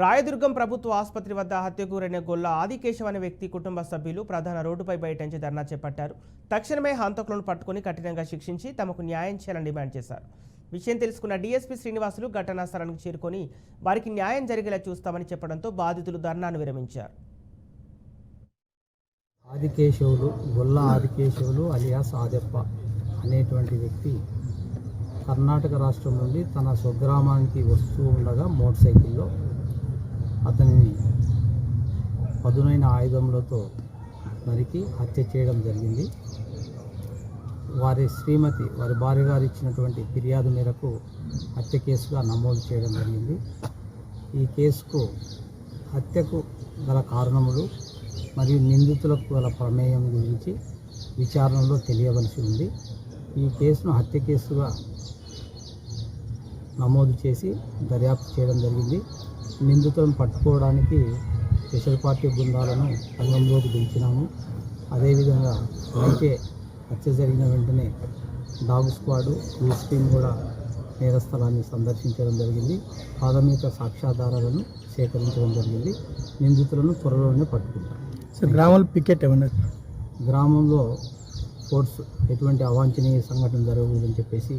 రాయదుర్గం ప్రభుత్వ ఆసుపత్రి వద్ద హత్యకు గురైన గొల్ల ఆదికేశవ్ అనే వ్యక్తి కుటుంబ సభ్యులు ప్రధాన రోడ్డుపై బయటించి ధర్నా చేపట్టారు. తక్షణమే హంతకులను పట్టుకుని కఠినంగా శిక్షించి తమకు న్యాయం చేయాలని డిమాండ్ చేశారు. విషయం తెలుసుకున్న డీఎస్పీ శ్రీనివాసులు ఘటనా స్థలానికి చేరుకొని వారికి న్యాయం జరిగేలా చూస్తామని చెప్పడంతో బాధితులు ధర్నాను విరమించారు. ఆదికేశవులు గొల్ల ఆదికేశవులు అలియాస్ ఆదెప్ప అనేటువంటి వ్యక్తి కర్ణాటక రాష్ట్రం నుండి తన స్వగ్రామానికి వస్తూ ఉండగా మోటార్ సైకిల్లో అతనిని పదునైన ఆయుధములతో నరికి హత్య చేయడం జరిగింది. వారి శ్రీమతి వారి భార్య గారు ఇచ్చినటువంటి ఫిర్యాదు మేరకు హత్య కేసుగా నమోదు చేయడం జరిగింది. ఈ కేసుకు హత్యకు గల కారణములు మరియు నిందితులకు గల ప్రమేయం గురించి విచారణలో తెలియవలసి ఉంది. ఈ కేసును హత్య కేసుగా నమోదు చేసి దర్యాప్తు చేయడం జరిగింది. నిందితులను పట్టుకోవడానికి స్పెషల్ పార్టీ బృందాలను రంగంలోకి దించినాము. అదేవిధంగా అయితే హత్య జరిగిన వెంటనే డాగ్ స్క్వాడు క్రూస్ టీమ్ కూడా నేరస్థలాన్ని సందర్శించడం జరిగింది. ప్రాథమిక సాక్ష్యాధారాలను సేకరించడం జరిగింది. నిందితులను త్వరలోనే పట్టుకుంటాం. గ్రామాల పికెట్ ఏమన్నా గ్రామంలో ఫోర్స్ ఎటువంటి అవాంఛనీయ సంఘటన జరగకూడదని చెప్పేసి